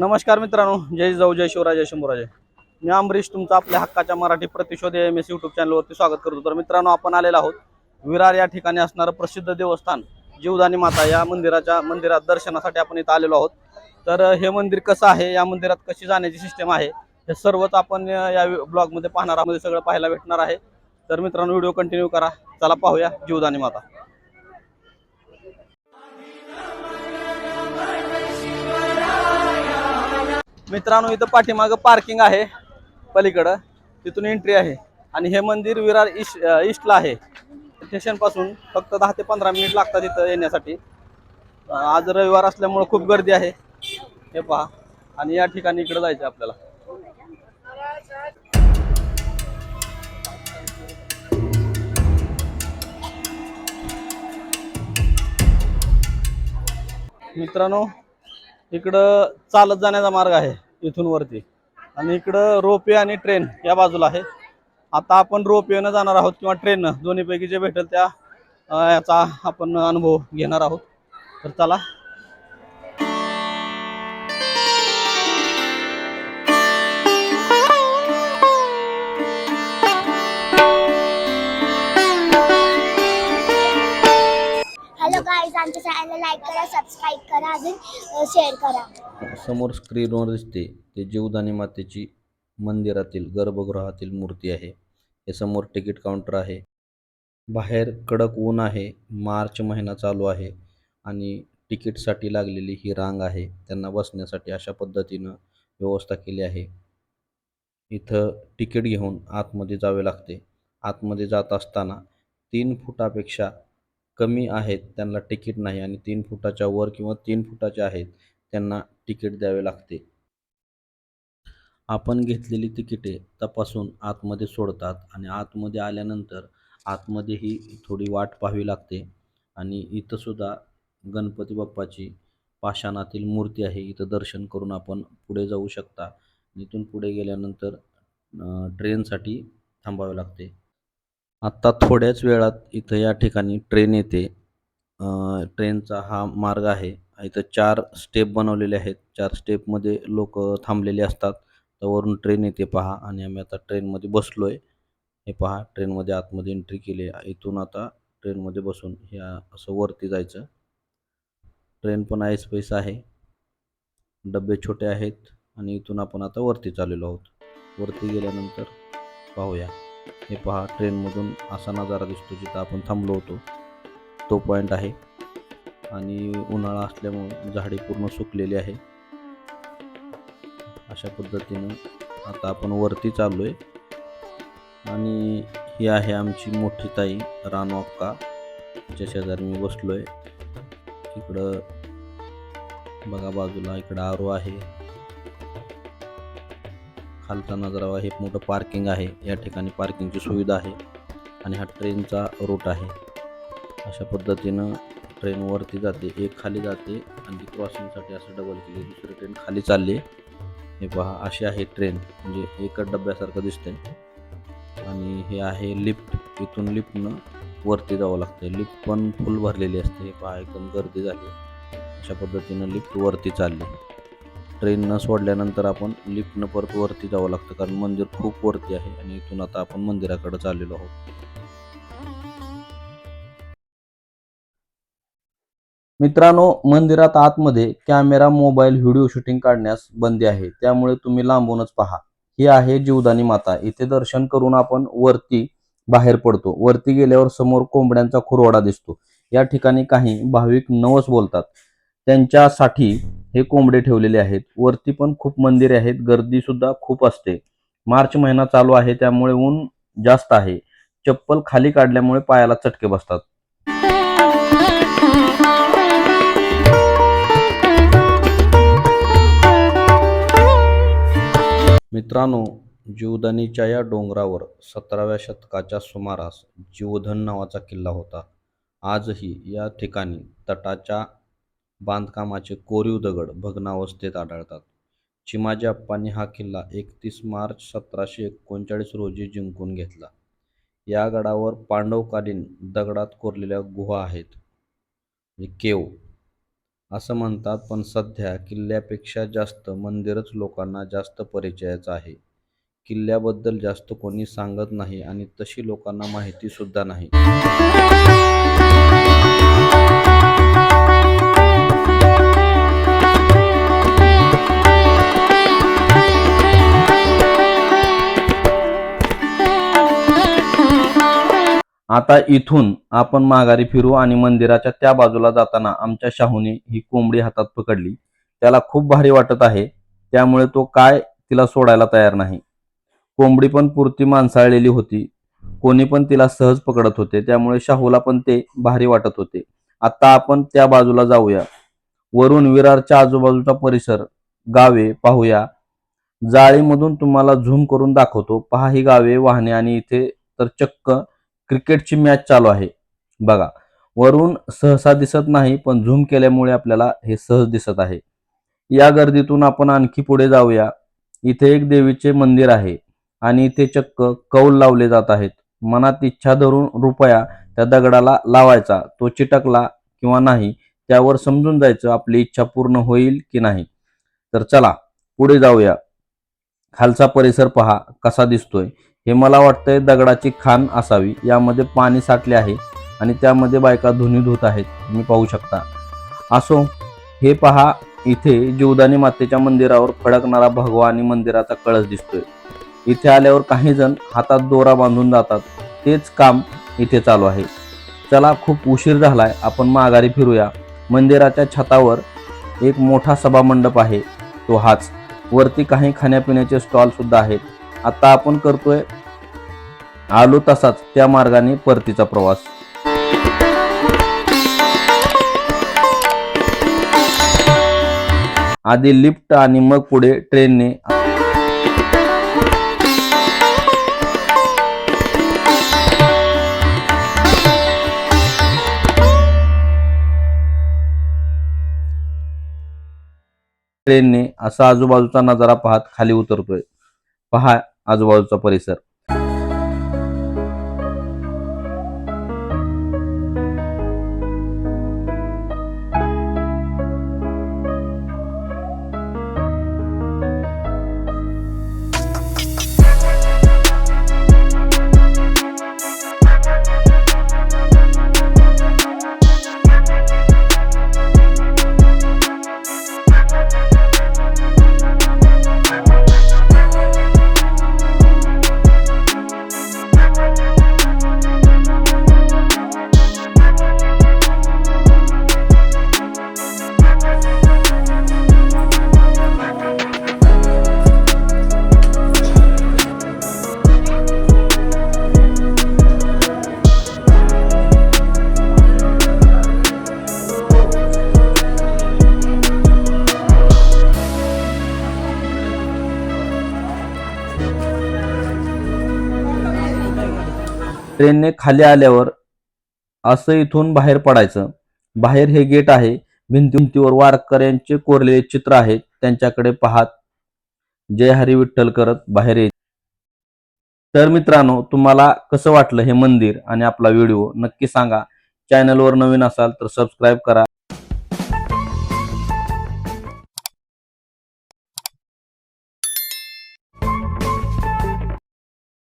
नमस्कार मित्रांनो जय जाऊ जय शिवराय जय मी अमरीश तुमचं आपल्या हक्काच्या मराठी प्रतिशोध एम एस युट्यूब चॅनलवरती स्वागत करतो. तर मित्रांनो आपण आलेलो आहोत विरार या ठिकाणी असणारं प्रसिद्ध देवस्थान जीवदानी माता या मंदिराच्या मंदिरात दर्शनासाठी आपण इथं आलेलो आहोत. तर हे मंदिर कसं आहे या मंदिरात कशी जाण्याची सिस्टम आहे हे सर्वच आपण या ब्लॉगमध्ये पाहणार आहोत. सगळं पाहायला भेटणार आहे. तर मित्रांनो व्हिडिओ कंटिन्यू करा. चला पाहूया जीवदानी माता. मित्रांनो इथं पाठीमागं पार्किंग आहे. पलीकडं तिथून एंट्री आहे. आणि हे मंदिर विरार इश ईस्टला आहे. स्टेशनपासून फक्त दहा ते पंधरा मिनिट लागतात इथं येण्यासाठी. आज रविवार असल्यामुळं खूप गर्दी आहे. हे पहा. आणि या ठिकाणी इकडे जायचं आहे आपल्याला. मित्रांनो इकडं चालत जाण्याचा मार्ग आहे इथून वरती. आणि इकडं रोपवे आणि ट्रेन या बाजूला आहे. आता आपण रोपवेनं जाणार आहोत किंवा ट्रेननं दोन्हीपैकी जे भेटेल त्या याचा आपण अनुभव घेणार आहोत. तर चला लाईक करा सबस्क्राईब करा अजून शेअर करा. समोर स्क्रीनवर दिसते ते जीवदानी मातेची मंदिरातील गर्भगृहातील मूर्ती आहे. हे समोर तिकीट काउंटर आहे. बाहेर कडक ऊन आहे. मार्च महिना चालू आहे आणि तिकीटसाठी लागलेली ही रांग आहे. त्यांना बसण्यासाठी अशा पद्धतीनं व्यवस्था केली आहे. इथं तिकीट घेऊन आतमध्ये जावे लागते. आतमध्ये जात असताना तीन फुटापेक्षा कमी आहेत त्यांना तिकीट नाही आणि तीन फुटाच्या वर किंवा तीन फुटाचे आहेत त्यांना तिकीट द्यावे लागते. आपण घेतलेली तिकिटे तपासून आतमध्ये सोडतात आणि आतमध्ये आल्यानंतर आतमध्येही थोडी वाट पाहावी लागते आणि इथंसुद्धा गणपती बाप्पाची पाषाणातील मूर्ती आहे इथं दर्शन करून आपण पुढे जाऊ शकता. इथून पुढे गेल्यानंतर ट्रेनसाठी थांबावे लागते. आत्ता थोड्याच वेळात इथं या ठिकाणी ट्रेन येते. ट्रेनचा हा मार्ग आहे. इथं चार स्टेप बनवलेले आहेत. चार स्टेपमध्ये लोक थांबलेले असतात. तर वरून ट्रेन येते पहा. आणि आम्ही आता ट्रेनमध्ये बसलो आहे हे पहा ट्रेनमध्ये आतमध्ये एंट्री केली. आहे इथून आता ट्रेनमध्ये बसून हे असं वरती जायचं. ट्रेन पण आईस स्पेस आहे. डबे छोटे आहेत. आणि इथून आपण आता वरती चाललेलो आहोत. वरती गेल्यानंतर पाहूया. हे पहा ट्रेनमधून असा नजारा दिसतो जिथं आपण थांबलो होतो. तो पॉईंट आहे आणि उन्हाळा असल्यामुळे झाडे पूर्ण सुकलेली आहे. अशा पद्धतीनं आता आपण वरती चाललो आहे आणि ही आहे आमची मोठी ताई रानू अक्का तिच्या शेजारी मी बसलो आहे इकडं बघा बाजूला इकडं आरो आहे. खालचा नजरावा हे मोठं पार्किंग आहे. या ठिकाणी पार्किंगची सुविधा आहे. आणि हा ट्रेनचा रूट आहे. अशा पद्धतीनं ट्रेन वरती जाते. एक खाली जाते आणि ती क्रॉसिंगसाठी असं डबल केली. दुसरी ट्रेन खाली चालली. हे पहा अशी आहे ट्रेन म्हणजे एकच डब्यासारखं दिसते आणि हे आहे लिफ्ट इथून लिफ्टनं वरती जावं लागते लिफ्ट पण फुल भरलेली असते. हे पहा एकदम गर्दी झाली. अशा पद्धतीनं लिफ्ट वरती चालली. ट्रेन सोडल्यानंतर आपण लिफ्टनं परत वरती जावं लागतं कारण मंदिर खूप वरती आहे आणि इथून आता आपण मंदिराकडे चाललेलो आहोत. मित्रांनो मंदिरात आतमध्ये कॅमेरा मोबाईल व्हिडिओ शूटिंग काढण्यास बंदी आहे. त्यामुळे तुम्ही लांबूनच पहा. ही आहे जीवदानी माता. इथे दर्शन करून आपण वरती बाहेर पडतो. वरती गेल्यावर समोर कोंबड्यांचा खुरवाडा दिसतो. या ठिकाणी काही भाविक नवस बोलतात. त्यांच्यासाठी हे कोंबडे ठेवलेले आहेत. वरती पण खूप मंदिरे आहेत. गर्दी सुद्धा खूप असते. मार्च महिना चालू आहे त्यामुळे ऊन जास्त आहे. चप्पल खाली काढल्यामुळे पायाला चटके बसतात. मित्रांनो जीवधनीच्या या डोंगरावर सतराव्या शतकाच्या सुमारास जीवधन नावाचा किल्ला होता. आजही या ठिकाणी तटाच्या बांधकामाचे कोरीव दगड भग्नावस्थेत आढळतात. चिमाजी अप्पांनी हा किल्ला एकतीस मार्च सतराशे एकोणचाळीस रोजी जिंकून घेतला. या गडावर पांडवकालीन दगडात कोरलेल्या गुहा आहेत. केव असं म्हणतात पण सध्या किल्ल्यापेक्षा जास्त मंदिरच लोकांना जास्त परिचयाचं आहे. किल्ल्याबद्दल जास्त कोणी सांगत नाही आणि तशी लोकांना माहितीसुद्धा नाही. आता इथून आपण माघारी फिरू आणि मंदिराच्या त्या बाजूला जाताना आमच्या शाहूने ही कोंबडी हातात पकडली. त्याला खूप भारी वाटत आहे. त्यामुळे तो काय तिला सोडायला तयार नाही. कोंबडी पण पुरती माणसाळलेली होती. कोणी पण तिला सहज पकडत होते. त्यामुळे शाहूला पण ते भारी वाटत होते. आता आपण त्या बाजूला जाऊया. वरून विरारच्या आजूबाजूचा परिसर गावे पाहूया. जाळीमधून तुम्हाला झूम करून दाखवतो. पहा ही गावे वाहने आणि इथे तर चक्क क्रिकेटची मॅच चालू आहे. बघा वरून सहसा दिसत नाही पण झूम केल्यामुळे आपल्याला हे सहज दिसत आहे. या गर्दीतून आपण आणखी पुढे जाऊया. इथे एक देवीचे मंदिर आहे आणि इथे चक्क कौल लावले जात आहेत. मनात इच्छा धरून रुपया त्या दगडाला लावायचा. तो चिटकला किंवा नाही त्यावर समजून जायचं आपली इच्छा पूर्ण होईल की नाही. तर चला पुढे जाऊया. खालचा परिसर पहा कसा दिसतोय. हे मला वाटतंय दगडाची खाण असावी. यामध्ये पाणी साठले आहे आणि त्यामध्ये बायका धुनी धुत आहेत. तुम्ही पाहू शकता. असो हे पहा इथे जीवदानी मातेच्या मंदिरावर फडकणारा भगवा आणि मंदिराचा कळस दिसतोय. इथे आल्यावर काही जण हातात दोरा बांधून जातात. तेच काम इथे चालू आहे. चला खूप उशीर झालाय. आपण माघारी फिरूया. मंदिराच्या छतावर एक मोठा सभामंडप आहे. तो हाच. वरती काही खाण्यापिण्याचे स्टॉल सुद्धा आहेत. आता आपण करतोय आलो तसाच त्या मार्गाने परतीचा प्रवास. आधी लिफ्ट आणि मग पुढे ट्रेनने. ट्रेनने असा आजूबाजूचा नजारा पाहत खाली उतरतोय. पहा आजूबाजूचा परिसर. ट्रेनने खाली आल्यावर असं इथून बाहेर पडायचं. बाहेर हे गेट आहे. भिंतीवर वारकऱ्यांचे कोरलेले चित्र आहेत त्यांच्याकडे पाहत जय हरी विठ्ठल करत बाहेर येत तर मित्रांनो तुम्हाला कसं वाटलं हे मंदिर आणि आपला व्हिडिओ नक्की सांगा. चॅनलवर नवीन असाल तर सबस्क्राईब करा.